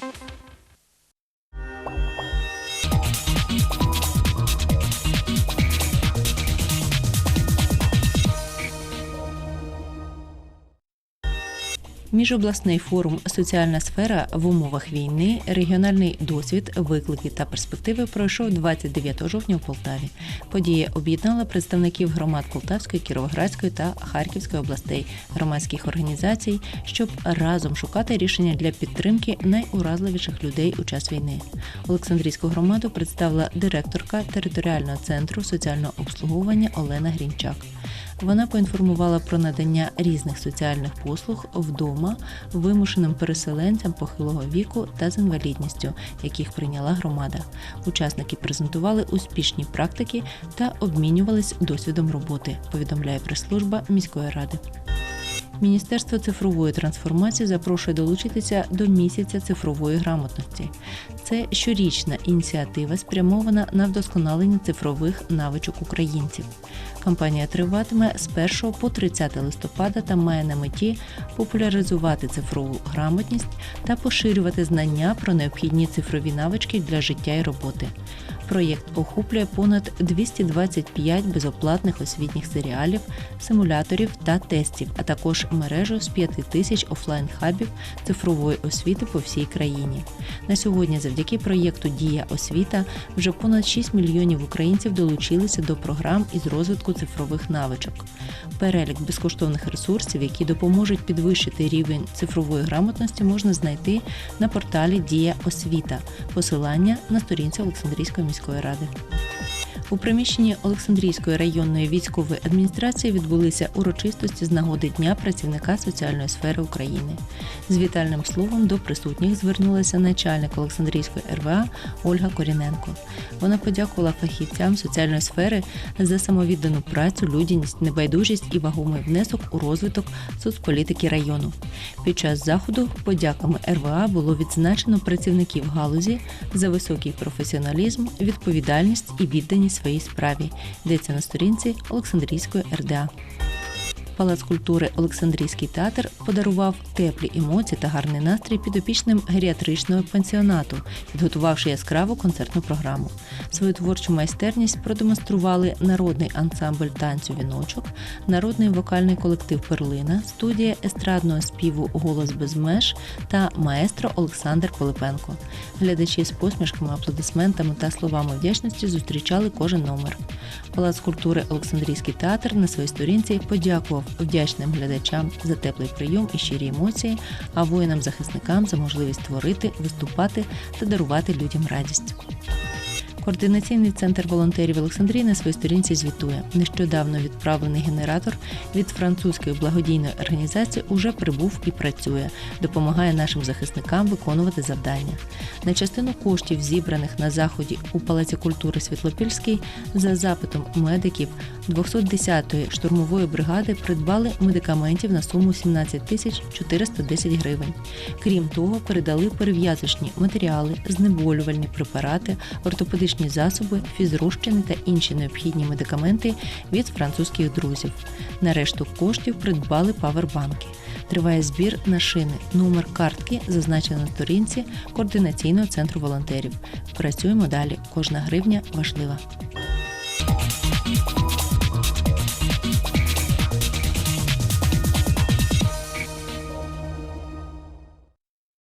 Thank you. Міжобласний форум Соціальна сфера в умовах війни, регіональний досвід, виклики та перспективи пройшов 29 жовтня у Полтаві. Подія об'єднала представників громад Полтавської, Кіровоградської та Харківської областей, громадських організацій, щоб разом шукати рішення для підтримки найуразливіших людей у час війни. Олександрійську громаду представила директорка територіального центру соціального обслуговування Олена Грінчак. Вона поінформувала про надання різних соціальних послуг вдома вимушеним переселенцям похилого віку та з інвалідністю, яких прийняла громада. Учасники презентували успішні практики та обмінювались досвідом роботи. Повідомляє прес-служба міської ради. Міністерство цифрової трансформації запрошує долучитися до місяця цифрової грамотності. Це щорічна ініціатива, спрямована на вдосконалення цифрових навичок українців. Кампанія триватиме з 1 по 30 листопада та має на меті популяризувати цифрову грамотність та поширювати знання про необхідні цифрові навички для життя і роботи. Проєкт охоплює понад 225 безоплатних освітніх серіалів, симуляторів та тестів, а також мережу з 5 тисяч офлайн-хабів цифрової освіти по всій країні. На сьогодні, завдяки проєкту Дія освіта вже понад 6 мільйонів українців долучилися до програм із розвитку цифрових навичок. Перелік безкоштовних ресурсів, які допоможуть підвищити рівень цифрової грамотності, можна знайти на порталі Дія освіта. Посилання на сторінці Олександрійської міської ради. У приміщенні Олександрійської районної військової адміністрації відбулися урочистості з нагоди Дня працівника соціальної сфери України. З вітальним словом до присутніх звернулася начальник Олександрійської РВА Ольга Коріненко. Вона подякувала фахівцям соціальної сфери за самовіддану працю, людяність, небайдужість і вагомий внесок у розвиток соцполітики району. Під час заходу подяками РВА було відзначено працівників галузі за високий професіоналізм, відповідальність і відданість своїй справі. Йдеться на сторінці Олександрійської РДА. Палац культури Олександрійський театр подарував теплі емоції та гарний настрій підопічним геріатричного пансіонату, підготувавши яскраву концертну програму. Свою творчу майстерність продемонстрували народний ансамбль танцю віночок, народний вокальний колектив Перлина, студія естрадного співу Голос без меж та маестро Олександр Пилипенко. Глядачі з посмішками, аплодисментами та словами вдячності зустрічали кожен номер. Палац культури Олександрійський театр на своїй сторінці подякував вдячним глядачам за теплий прийом і щирі емоції, а воїнам-захисникам за можливість творити, виступати та дарувати людям радість. Координаційний центр волонтерів Олександрії на своїй сторінці звітує. Нещодавно відправлений генератор від французької благодійної організації уже прибув і працює, допомагає нашим захисникам виконувати завдання. На частину коштів, зібраних на заході у Палаці культури Світлопільський, за запитом медиків 210-ї штурмової бригади придбали медикаментів на суму 17 тисяч 410 гривень. Крім того, передали перев'язочні матеріали, знеболювальні препарати, ортопедичні засоби, фізрозчини та інші необхідні медикаменти від французьких друзів. На решту коштів придбали павербанки. Триває збір на шини. Номер картки зазначено на сторінці координаційного центру волонтерів. Працюємо далі. Кожна гривня важлива.